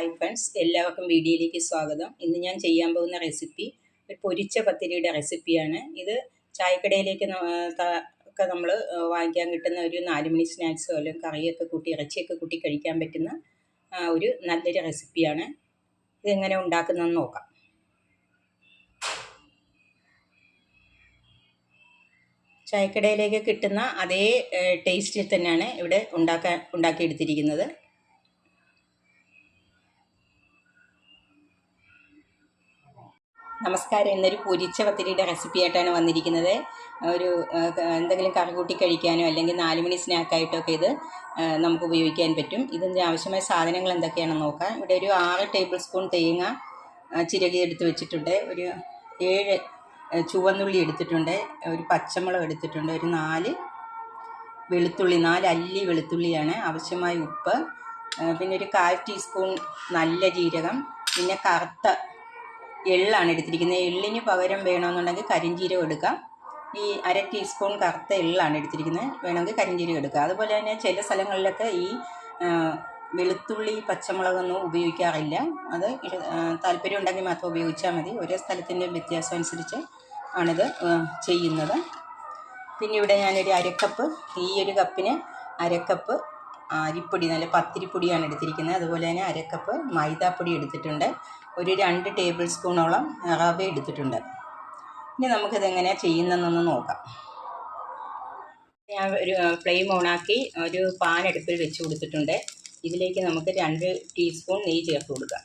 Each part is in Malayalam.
ഹായ് ഫ്രണ്ട്സ് എല്ലാവർക്കും വീഡിയോയിലേക്ക് സ്വാഗതം. ഇന്ന് ഞാൻ ചെയ്യാൻ പോകുന്ന റെസിപ്പി ഒരു പൊരിച്ച പത്തിരിയുടെ റെസിപ്പിയാണ് ഇത് ചായക്കടയിലേക്ക് ഒക്കെ നമ്മൾ വാങ്ങിക്കാൻ കിട്ടുന്ന ഒരു നാല് മണി സ്നാക്സോ അല്ലെങ്കിൽ കറിയൊക്കെ കൂട്ടി ഇറച്ചിയൊക്കെ കൂട്ടി കഴിക്കാൻ പറ്റുന്ന ഒരു നല്ലൊരു റെസിപ്പിയാണ് ഇതെങ്ങനെ ഉണ്ടാക്കുന്നതെന്ന് നോക്കാം. ചായക്കടയിലേക്ക് കിട്ടുന്ന അതേ ടേസ്റ്റിൽ തന്നെയാണ് ഇവിടെ ഉണ്ടാക്കാൻ ഉണ്ടാക്കിയെടുത്തിരിക്കുന്നത്. നമസ്കാരം. ഇന്നൊരു പൊരിച്ച പത്തിരിയുടെ റെസിപ്പി ആയിട്ടാണ് വന്നിരിക്കുന്നത്. ഒരു എന്തെങ്കിലും കറി കൂട്ടി കഴിക്കാനോ അല്ലെങ്കിൽ നാല് മണി സ്നാക്കായിട്ടൊക്കെ ഇത് നമുക്ക് ഉപയോഗിക്കാൻ പറ്റും. ഇതിന്റെ ആവശ്യമായ സാധനങ്ങൾ എന്തൊക്കെയാണെന്ന് നോക്കാം. ഇവിടെ ഒരു ആറ് ടേബിൾ സ്പൂൺ തേങ്ങ ചിരകി എടുത്ത് വെച്ചിട്ടുണ്ട്. ഒരു ഏഴ് ചുവന്നുള്ളി എടുത്തിട്ടുണ്ട്. ഒരു പച്ചമുളക് എടുത്തിട്ടുണ്ട്. ഒരു നാല് വെളുത്തുള്ളി നാല് അല്ലി വെളുത്തുള്ളിയാണ് ആവശ്യമായ ഉപ്പ്. പിന്നെ ഒരു കാൽ ടീസ്പൂൺ നല്ല ജീരകം. പിന്നെ കറുത്ത എള്ളാണ് എടുത്തിരിക്കുന്നത്. എള്ളിന് പകരം വേണമെന്നുണ്ടെങ്കിൽ കരിഞ്ചീരകം എടുക്കാം. ഈ അര ടീസ്പൂൺ കറുത്ത എള്ളാണ് എടുത്തിരിക്കുന്നത്. വേണമെങ്കിൽ കരിഞ്ചീരകം എടുക്കാം. അതുപോലെ തന്നെ ചില സ്ഥലങ്ങളിലൊക്കെ ഈ വെളുത്തുള്ളി പച്ചമുളകൊന്നും ഉപയോഗിക്കാറില്ല. അത് താല്പര്യം ഉണ്ടെങ്കിൽ മാത്രം ഉപയോഗിച്ചാൽ മതി. ഓരോ സ്ഥലത്തിന്റെ വ്യത്യാസം അനുസരിച്ച് ആണിത് ചെയ്യുന്നത്. പിന്നെ ഇവിടെ ഞാനൊരു അരക്കപ്പ് ഈ ഒരു കപ്പിന് അരക്കപ്പ് അരിപ്പൊടി നല്ല പത്തിരിപ്പൊടിയാണ് എടുത്തിരിക്കുന്നത്. അതുപോലെ തന്നെ അരക്കപ്പ് മൈദാപ്പൊടി എടുത്തിട്ടുണ്ട്. ഒരു രണ്ട് ടേബിൾ സ്പൂണോളം റവ എടുത്തിട്ടുണ്ട്. ഇനി നമുക്കിത് എങ്ങനെയാണ് ചെയ്യുന്നതെന്നൊന്ന് നോക്കാം. ഞാൻ ഒരു ഫ്ലെയിം ഓണാക്കി ഒരു പാൻ അടുപ്പിൽ വെച്ച് കൊടുത്തിട്ടുണ്ട്. ഇതിലേക്ക് നമുക്ക് രണ്ട് ടീസ്പൂൺ നെയ്യ് ചേർത്ത് കൊടുക്കാം.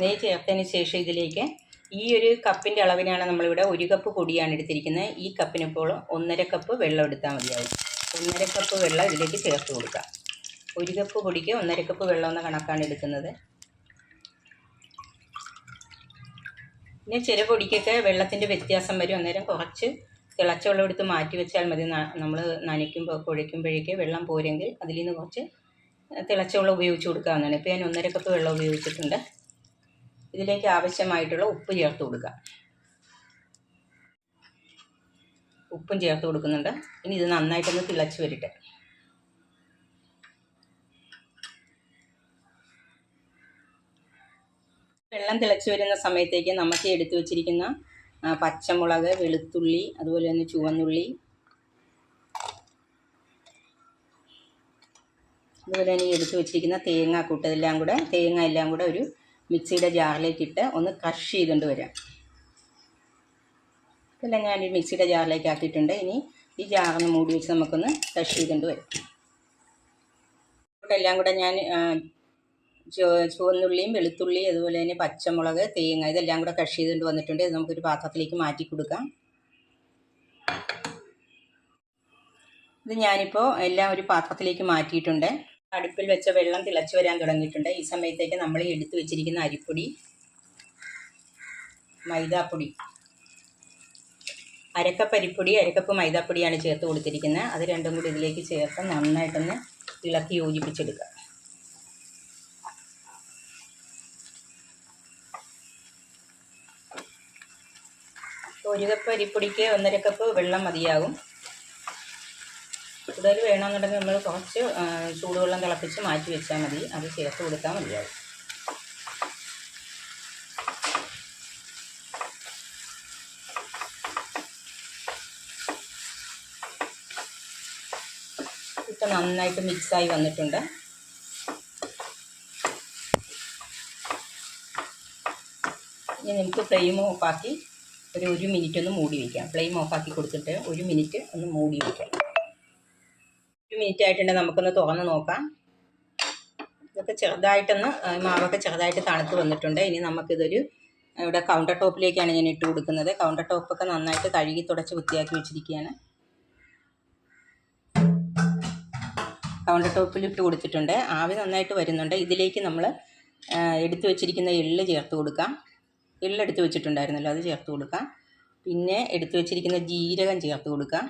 നെയ്യ് ചേർത്തതിന് ശേഷം ഇതിലേക്ക് ഈ ഒരു കപ്പിന്റെ അളവിനാണ് നമ്മളിവിടെ ഒരു കപ്പ് പൊടിയാണ് എടുത്തിരിക്കുന്നത്. ഈ കപ്പിനിപ്പോൾ ഒന്നര കപ്പ് വെള്ളം എടുത്താൽ മതിയാവും. ഒന്നര കപ്പ് വെള്ളം ഇതിലേക്ക് ചേർത്ത് കൊടുക്കാം ഒരു കപ്പ് പൊടിക്ക് ഒന്നര കപ്പ് വെള്ളം എന്ന കണക്കാണ് എടുക്കുന്നത്. പിന്നെ ചില പൊടിക്കൊക്കെ വെള്ളത്തിന്റെ വ്യത്യാസം വരും. അന്നേരം കുറച്ച് തിളച്ച വെള്ളം എടുത്ത് മാറ്റി വെച്ചാൽ മതി. നമ്മൾ നനയ്ക്കുമ്പോൾ കുഴയ്ക്കുമ്പോഴേക്ക് വെള്ളം പോരെങ്കിൽ അതിൽ നിന്ന് കുറച്ച് തിളച്ച വെള്ളം ഉപയോഗിച്ച് കൊടുക്കാവുന്നതാണ്. ഇപ്പോൾ ഞാൻ ഒന്നര കപ്പ് വെള്ളം ഉപയോഗിച്ചിട്ടുണ്ട്. ഇതിലേക്ക് ആവശ്യമായിട്ടുള്ള ഉപ്പ് ചേർത്ത് കൊടുക്കുക. ഉപ്പും ചേർത്ത് കൊടുക്കുന്നുണ്ട്. ഇനി ഇത് നന്നായിട്ടൊന്ന് തിളച്ച് വരട്ടെ. വെള്ളം തിളച്ച് വരുന്ന സമയത്തേക്ക് നമുക്ക് എടുത്തു വച്ചിരിക്കുന്ന പച്ചമുളക് വെളുത്തുള്ളി അതുപോലെ തന്നെ ചുവന്നുള്ളി അതുപോലെ തന്നെ എടുത്തു വച്ചിരിക്കുന്ന വെച്ചിരിക്കുന്ന തേങ്ങ കൂട്ട് എല്ലാം കൂടെ തേങ്ങ എല്ലാം കൂടെ ഒരു മിക്സിയുടെ ജാറിലേക്കിട്ട് ഒന്ന് ക്രഷ് ചെയ്തുകൊണ്ട് വരാം. ഇതെല്ലാം ഞാൻ മിക്സിയുടെ ജാറിലേക്ക് ആക്കിയിട്ടുണ്ട്. ഇനി ഈ ജാറൊന്ന് മൂടി വെച്ച് നമുക്കൊന്ന് ക്രഷ് ചെയ്തുകൊണ്ട് വരാം. എല്ലാം കൂടെ ഞാൻ ചുവന്നുള്ളിയും വെളുത്തുള്ളി അതുപോലെ തന്നെ പച്ചമുളക് തേങ്ങ ഇതെല്ലാം കൂടെ ക്രഷ് ചെയ്തുകൊണ്ട് വന്നിട്ടുണ്ട്. ഇത് നമുക്കൊരു പാത്രത്തിലേക്ക് മാറ്റി കൊടുക്കാം. ഇത് ഞാനിപ്പോൾ എല്ലാം ഒരു പാത്രത്തിലേക്ക് മാറ്റിയിട്ടുണ്ട്. അടുപ്പിൽ വെച്ച വെള്ളം തിളച്ചു വരാൻ തുടങ്ങിയിട്ടുണ്ട്. ഈ സമയത്തേക്ക് നമ്മൾ എടുത്തു വെച്ചിരിക്കുന്ന അരിപ്പൊടി മൈദാപ്പൊടി അരക്കപ്പ് അരിപ്പൊടി അരക്കപ്പ് മൈദാപ്പൊടിയാണ് ചേർത്ത് കൊടുത്തിരിക്കുന്നത്. അത് രണ്ടും കൂടി ഇതിലേക്ക് ചേർത്ത് നന്നായിട്ടൊന്ന് ഇളക്കി യോജിപ്പിച്ചെടുക്കുക. ഒരു കപ്പ് അരിപ്പൊടിക്ക് ഒന്നര കപ്പ് വെള്ളം മതിയാകും. കൂടുതൽ വേണമെന്നുണ്ടെങ്കിൽ നമ്മൾ കുറച്ച് ചൂടുവെള്ളം തിളപ്പിച്ച് മാറ്റി വെച്ചാൽ മതി. അത് ചേർത്ത് കൊടുത്താൽ മതിയാവും. ഇപ്പം നന്നായിട്ട് മിക്സായി വന്നിട്ടുണ്ട്. ഇനി നമുക്ക് ഫ്ലെയിം ഓഫാക്കി ഒരു ഒരു മിനിറ്റ് ഒന്ന് മൂടി വയ്ക്കാം ഫ്ലെയിം ഓഫാക്കി കൊടുത്തിട്ട് ഒരു മിനിറ്റ് ഒന്ന് മൂടി വയ്ക്കാം മിനിറ്റ് ആയിട്ടുണ്ട് നമുക്കൊന്ന് തുറന്ന് നോക്കാം. ഇതൊക്കെ ചെറുതായിട്ടൊന്ന് മാവൊക്കെ ചെറുതായിട്ട് തണുത്ത് വന്നിട്ടുണ്ട്. ഇനി നമുക്കിതൊരു ഇവിടെ കൗണ്ടർ ടോപ്പിലേക്കാണ് ഞാൻ ഇട്ട് കൊടുക്കുന്നത്. കൗണ്ടർ ടോപ്പൊക്കെ നന്നായിട്ട് കഴുകി തുടച്ച് വൃത്തിയാക്കി വെച്ചിരിക്കുകയാണ്. കൗണ്ടർ ടോപ്പിൽ ഇട്ട് കൊടുത്തിട്ടുണ്ട്. ആവി നന്നായിട്ട് വരുന്നുണ്ട്. ഇതിലേക്ക് നമ്മൾ എടുത്തു വെച്ചിരിക്കുന്ന എള്ള് ചേർത്ത് കൊടുക്കാം. എള്ളെടുത്ത് വെച്ചിട്ടുണ്ടായിരുന്നല്ലോ അത് ചേർത്ത് കൊടുക്കാം. പിന്നെ എടുത്തു വെച്ചിരിക്കുന്ന ജീരകം ചേർത്ത് കൊടുക്കാം.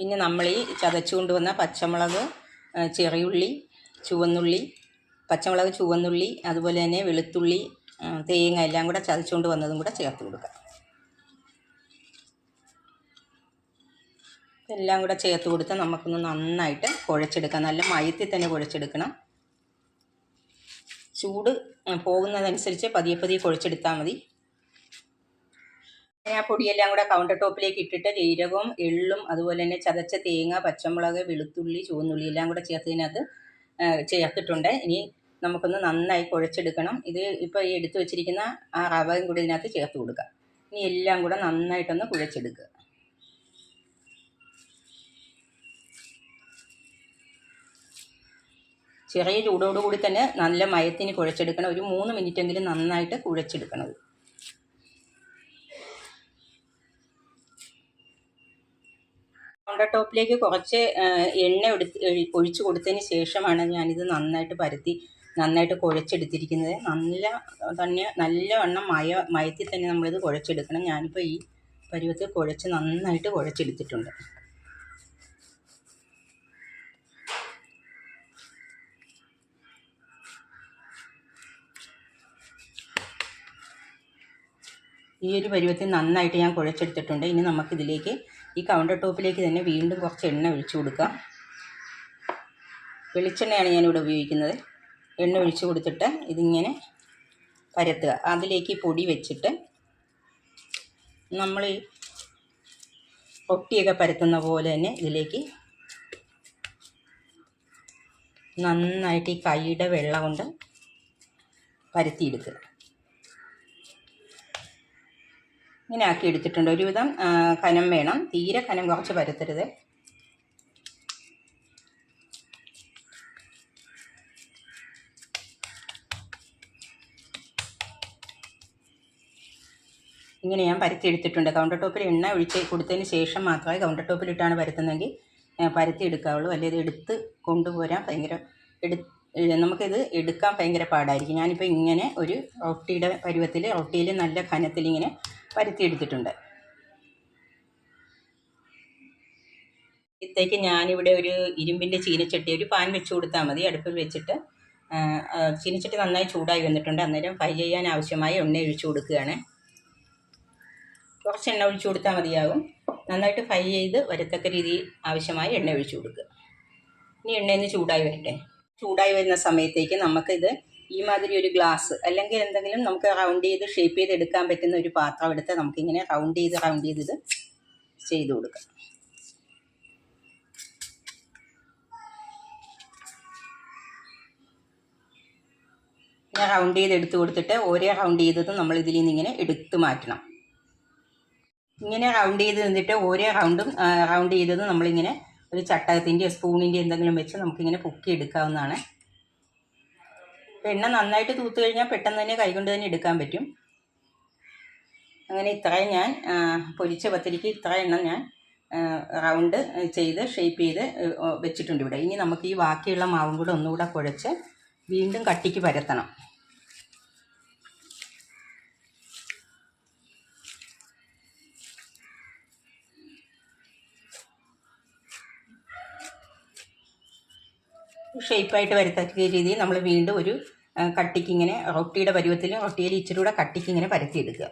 പിന്നെ നമ്മൾ ഈ ചതച്ചു കൊണ്ടുവന്ന പച്ചമുളക് ചെറിയുള്ളി ചുവന്നുള്ളി പച്ചമുളക് ചുവന്നുള്ളി അതുപോലെ തന്നെ വെളുത്തുള്ളി തേങ്ങ എല്ലാം കൂടെ ചതച്ചുകൊണ്ട് വന്നതും കൂടെ ചേർത്ത് കൊടുക്കാം. എല്ലാം കൂടെ ചേർത്ത് കൊടുത്ത് നമുക്കൊന്ന് നന്നായിട്ട് കുഴച്ചെടുക്കാം. നല്ല മയത്തിൽ തന്നെ കുഴച്ചെടുക്കണം. ചൂട് പോകുന്നതനുസരിച്ച് പതിയെ പതിയെ കുഴച്ചെടുത്താൽ മതി. ആ പൊടിയെല്ലാം കൂടെ കൗണ്ടർ ടോപ്പിലേക്ക് ഇട്ടിട്ട് ജീരകവും എള്ളും അതുപോലെ തന്നെ ചതച്ച തേങ്ങ പച്ചമുളക് വെളുത്തുള്ളി ചുവന്നുള്ളി എല്ലാം കൂടെ ചേർത്തതിനകത്ത് ചേർത്തിട്ടുണ്ട്. ഇനി നമുക്കൊന്ന് നന്നായി കുഴച്ചെടുക്കണം. ഇത് ഇപ്പോൾ ഈ എടുത്തു വെച്ചിരിക്കുന്ന ആ റവയും കൂടി ഇതിനകത്ത് ചേർത്ത് കൊടുക്കുക ഇനി എല്ലാം കൂടെ നന്നായിട്ടൊന്ന് കുഴച്ചെടുക്കുക. ചെറിയ ചൂടോടുകൂടി തന്നെ നല്ല മയത്തിന് കുഴച്ചെടുക്കണം. ഒരു മൂന്ന് മിനിറ്റെങ്കിലും നന്നായിട്ട് കുഴച്ചെടുക്കണം ഇത്. കൗണ്ടർ ടോപ്പിലേക്ക് കുറച്ച് എണ്ണ എടുത്ത് ഒഴിച്ചു കൊടുത്തതിന് ശേഷമാണ് ഞാനിത് നന്നായിട്ട് പരത്തി നന്നായിട്ട് കുഴച്ചെടുത്തിരിക്കുന്നത്. നല്ല തന്നെ നല്ലവണ്ണം മയ മയത്തിൽ തന്നെ നമ്മളിത് കുഴച്ചെടുക്കണം. ഞാനിപ്പോൾ ഈ പരുവത്തിൽ കുഴച്ച് നന്നായിട്ട് കുഴച്ചെടുത്തിട്ടുണ്ട്. ഈ ഒരു പരുവത്തിൽ നന്നായിട്ട് ഞാൻ കുഴച്ചെടുത്തിട്ടുണ്ട്. ഇനി നമുക്കിതിലേക്ക് ഈ കൗണ്ടർ ടോപ്പിലേക്ക് തന്നെ വീണ്ടും കുറച്ച് എണ്ണ ഒഴിച്ചു കൊടുക്കാം വെളിച്ചെണ്ണയാണ് ഞാനിവിടെ ഉപയോഗിക്കുന്നത്. എണ്ണ ഒഴിച്ചു കൊടുത്തിട്ട് ഇതിങ്ങനെ പരത്തുക. അതിലേക്ക് പൊടി വെച്ചിട്ട് നമ്മൾ പൊട്ടിയൊക്കെ പരത്തുന്ന പോലെ തന്നെ ഇതിലേക്ക് നന്നായിട്ട് ഈ കൈയുടെ വെള്ളം കൊണ്ട് പരത്തിയെടുക്കുക. ഇങ്ങനെ ആക്കി എടുത്തിട്ടുണ്ട്. ഒരുവിധം കനം വേണം. തീരെ കനം കുറച്ച് പരത്തരുത്. ഇങ്ങനെ ഞാൻ പരത്തി എടുത്തിട്ടുണ്ട് കൗണ്ടർ ടോപ്പിൽ എണ്ണ ഒഴിച്ച് കൊടുത്തതിന് ശേഷം മാത്രമേ കൗണ്ടർ ടോപ്പിലിട്ടാണ് പരത്തുന്നതെങ്കിൽ പരത്തി എടുക്കാവുള്ളൂ അല്ലെങ്കിൽ എടുത്ത് കൊണ്ടുപോരാൻ ഭയങ്കര എടു നമുക്കിത് എടുക്കാൻ ഭയങ്കര പാടായിരിക്കും. ഞാനിപ്പോൾ ഇങ്ങനെ ഒരു റൊട്ടിയുടെ പരുവത്തിൽ റൊട്ടിയിൽ നല്ല കനത്തിൽ ഇങ്ങനെ പരത്തി എടുത്തിട്ടുണ്ട് ഇത്തേക്ക് ഞാനിവിടെ ഒരു ഇരുമ്പിന്റെ ചീനച്ചട്ടി ഒരു പാൻ വെച്ച് കൊടുത്താൽ മതി. അടുപ്പിൽ വെച്ചിട്ട് ചീനച്ചട്ടി നന്നായി ചൂടായി വന്നിട്ടുണ്ട്. അന്നേരം ഫ്രൈ ചെയ്യാൻ ആവശ്യമായ എണ്ണ ഒഴിച്ചു കൊടുക്കുകയാണ്. കുറച്ച് എണ്ണ ഒഴിച്ചു കൊടുത്താൽ മതിയാകും. നന്നായിട്ട് ഫ്രൈ ചെയ്ത് വരത്തക്ക രീതിയിൽ ആവശ്യമായ എണ്ണ ഒഴിച്ചു കൊടുക്കുക. ഇനി എണ്ണയിൽ നിന്ന് ചൂടായി വരട്ടെ. ചൂടായി വരുന്ന സമയത്തേക്ക് നമുക്കിത് ഈ മാതിരി ഒരു ഗ്ലാസ് അല്ലെങ്കിൽ എന്തെങ്കിലും നമുക്ക് റൗണ്ട് ചെയ്ത് ഷേപ്പ് ചെയ്ത് എടുക്കാൻ പറ്റുന്ന ഒരു പാത്രം എടുത്ത് നമുക്കിങ്ങനെ റൗണ്ട് ചെയ്ത് റൗണ്ട് ചെയ്ത് ഇത് ചെയ്ത് കൊടുക്കാം. ഇങ്ങനെ റൗണ്ട് ചെയ്ത് എടുത്ത് കൊടുത്തിട്ട് ഓരോ റൗണ്ട് ചെയ്തതും നമ്മൾ ഇതിൽ നിന്ന് ഇങ്ങനെ എടുത്ത് മാറ്റണം. ഇങ്ങനെ റൗണ്ട് ചെയ്ത് നിന്നിട്ട് ഓരോ റൗണ്ടും റൗണ്ട് ചെയ്തത് നമ്മളിങ്ങനെ ഒരു ചട്ടകത്തിന്റെ സ്പൂണിന്റെ എന്തെങ്കിലും വെച്ച് നമുക്കിങ്ങനെ പൊക്കി എടുക്കാവുന്നതാണ് അപ്പോൾ എണ്ണ നന്നായിട്ട് തൂത്ത് കഴിഞ്ഞാൽ പെട്ടെന്ന് തന്നെ കൈകൊണ്ട് തന്നെ എടുക്കാൻ പറ്റും. അങ്ങനെ ഇത്രയും ഞാൻ പൊരിച്ച പത്തിരിക്ക് ഇത്ര എണ്ണം ഞാൻ റൗണ്ട് ചെയ്ത് ഷേപ്പ് ചെയ്ത് വെച്ചിട്ടുണ്ട് ഇവിടെ. ഇനി നമുക്ക് ഈ ബാക്കിയുള്ള മാവും കൂടെ ഒന്നുകൂടെ കുഴച്ച് വീണ്ടും കട്ടിക്ക് പരത്തണം. ഷേപ്പായിട്ട് വരത്തക്ക രീതിയിൽ നമ്മൾ വീണ്ടും ഒരു കട്ടിക്ക് ഇങ്ങനെ റൊട്ടിയുടെ പരുവത്തിൽ റൊട്ടിയിൽ ഇച്ചിരി കൂടെ കട്ടിക്ക് ഇങ്ങനെ പരത്തിയെടുക്കുക.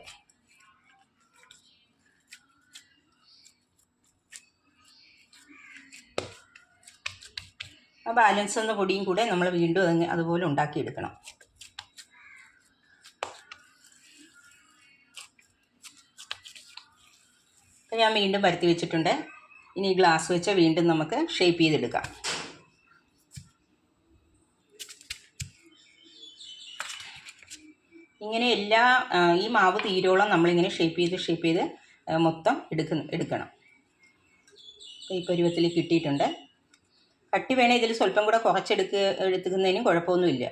ആ ബാലൻസ് എന്ന പൊടിയും കൂടെ നമ്മൾ വീണ്ടും അതങ്ങ് അതുപോലെ ഉണ്ടാക്കിയെടുക്കണം. ഞാൻ വീണ്ടും പരത്തി വെച്ചിട്ടുണ്ട്. ഇനി ഗ്ലാസ് വെച്ച് വീണ്ടും നമുക്ക് ഷേപ്പ് ചെയ്തെടുക്കാം. ഇങ്ങനെ എല്ലാ ഈ മാവ് തീരോളം നമ്മളിങ്ങനെ ഷേപ്പ് ചെയ്ത് ഷേപ്പ് ചെയ്ത് മൊത്തം എടുക്കുന്ന എടുക്കണം. ഈ പരുവത്തിൽ കിട്ടിയിട്ടുണ്ട്. കട്ടി വേണേൽ ഇതിൽ സ്വല്പം കൂടെ കുറച്ചെടുക്കുക എടുക്കുന്നതിനും കുഴപ്പമൊന്നുമില്ല.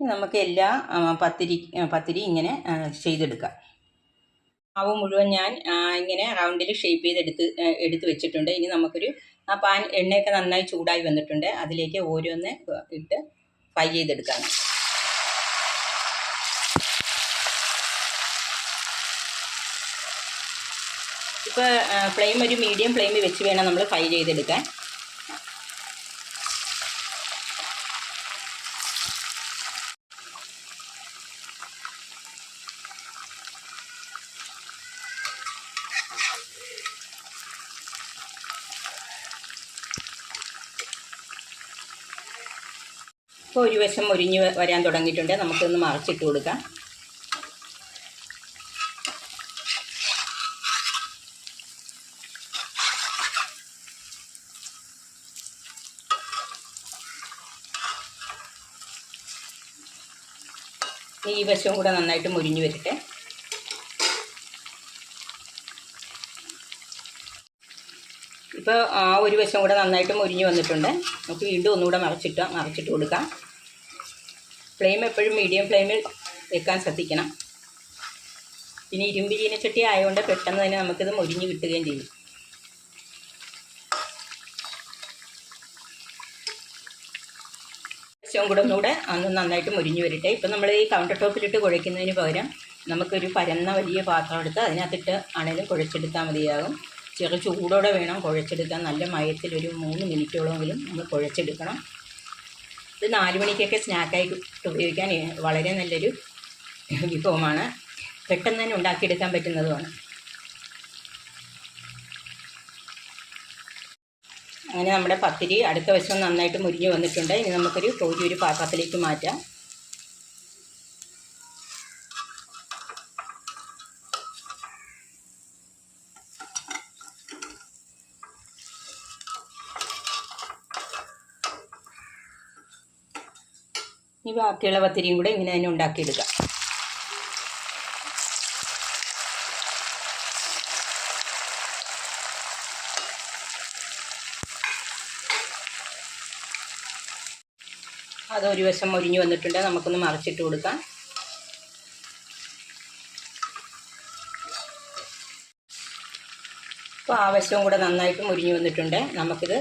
നമുക്ക് എല്ലാ പത്തിരി പത്തിരി ഇങ്ങനെ ചെയ്തെടുക്കാം. മാവ് മുഴുവൻ ഞാൻ ഇങ്ങനെ റൗണ്ടിൽ ഷേപ്പ് ചെയ്ത് എടുത്ത് എടുത്ത് വെച്ചിട്ടുണ്ട്. ഇനി നമുക്കൊരു ആ പാൻ എണ്ണയൊക്കെ നന്നായി ചൂടായി വന്നിട്ടുണ്ട്. അതിലേക്ക് ഓരോന്ന് ഇട്ട് ഫ്രൈ ചെയ്തെടുക്കാം ഇപ്പോൾ ഫ്ലെയിം ഒരു മീഡിയം ഫ്ലെയിമിൽ വെച്ച് വേണം നമ്മൾ ഫ്രൈ ചെയ്തെടുക്കാൻ. ഇപ്പോൾ ഒരു വശം മുരിഞ്ഞ് വരാൻ തുടങ്ങിയിട്ടുണ്ട്. നമുക്കൊന്ന് മറിച്ചിട്ട് കൊടുക്കാം. ഈ വശവും കൂടെ നന്നായിട്ട് മുരിഞ്ഞ് വരട്ടെ. ഇപ്പോൾ ആ ഒരു വശം കൂടെ നന്നായിട്ട് മുരിഞ്ഞ് വന്നിട്ടുണ്ട്. നമുക്ക് വീണ്ടും ഒന്നുകൂടെ മറച്ചിട്ട് മറച്ചിട്ട് കൊടുക്കാം. ഫ്ലെയിം എപ്പോഴും മീഡിയം ഫ്ലെയിമിൽ വെക്കാൻ ശ്രദ്ധിക്കണം. പിന്നെ ഇരുമ്പ് ചീനച്ചട്ടി ആയതുകൊണ്ട് പെട്ടെന്ന് തന്നെ നമുക്കിത് മുരിഞ്ഞ് കിട്ടുകയും ചെയ്യും. വശവും കൂടെ ഒന്നുകൂടെ അന്ന് നന്നായിട്ട് മുരിഞ്ഞ് വരട്ടെ. ഇപ്പം നമ്മൾ ഈ കൗണ്ടർ ടോപ്പിലിട്ട് കുഴയ്ക്കുന്നതിന് പകരം നമുക്കൊരു പരന്ന വലിയ പാത്രം എടുത്ത് അതിനകത്തിട്ട് ആണെങ്കിലും കുഴച്ചെടുത്താൽ മതിയാകും. ചെറു ചൂടോടെ വേണം കുഴച്ചെടുക്കാൻ. നല്ല മയത്തിൽ ഒരു മൂന്ന് മിനിറ്റോളമെങ്കിലും നമ്മൾ കുഴച്ചെടുക്കണം. ഇത് നാല് മണിക്കൊക്കെ സ്നാക്കായി ഉപയോഗിക്കാൻ വളരെ നല്ലൊരു വിഭവമാണ്. പെട്ടെന്ന് തന്നെ ഉണ്ടാക്കിയെടുക്കാൻ പറ്റുന്നതുമാണ്. അങ്ങനെ നമ്മുടെ പത്തിരി അടുത്ത വശം നന്നായിട്ട് മുരിഞ്ഞ് വന്നിട്ടുണ്ട്. ഇനി നമുക്കൊരു കോരി ഒരു പാത്രത്തിലേക്ക് മാറ്റാം. ഇനി ബാക്കിയുള്ള പത്തിരിയും കൂടെ ഇങ്ങനെ തന്നെ ഉണ്ടാക്കിയെടുക്കാം. അത് ഒരു വശം മുരിഞ്ഞു വന്നിട്ടുണ്ട്. നമുക്കൊന്ന് മറിച്ചിട്ട് കൊടുക്കാം. അപ്പോൾ ആ വശവും കൂടെ നന്നായിട്ട് മുരിഞ്ഞു വന്നിട്ടുണ്ട്. നമുക്കിത്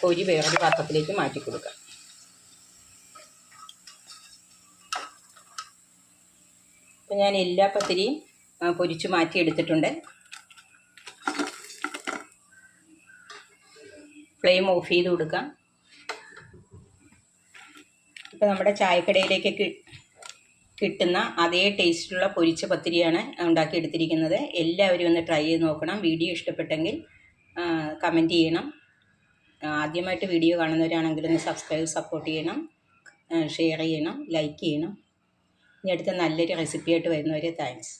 കോരി വേറൊരു പാത്രത്തിലേക്ക് മാറ്റി കൊടുക്കാം അപ്പോൾ ഞാൻ എല്ലാ പത്തിരിയും പൊരിച്ചു പൊരിച്ച് മാറ്റി എടുത്തിട്ടുണ്ട്. ഫ്ലെയിം ഓഫ് ചെയ്ത് കൊടുക്കാം. ഇപ്പം നമ്മുടെ ചായക്കടയിലേക്കൊക്കെ കിട്ടുന്ന അതേ ടേസ്റ്റിലുള്ള പൊരിച്ച പത്തിരിയാണ് ഉണ്ടാക്കിയെടുത്തിരിക്കുന്നത്. എല്ലാവരും ഒന്ന് ട്രൈ ചെയ്ത് നോക്കണം. വീഡിയോ ഇഷ്ടപ്പെട്ടെങ്കിൽ കമന്റ് ചെയ്യണം. ആദ്യമായിട്ട് വീഡിയോ കാണുന്നവരാണെങ്കിൽ ഒന്ന് സബ്സ്ക്രൈബ് സപ്പോർട്ട് ചെയ്യണം. ഷെയർ ചെയ്യണം. ലൈക്ക് ചെയ്യണം. ഇനി അടുത്ത നല്ലൊരു റെസിപ്പിയായിട്ട് വരുന്നവരെ താങ്ക്സ്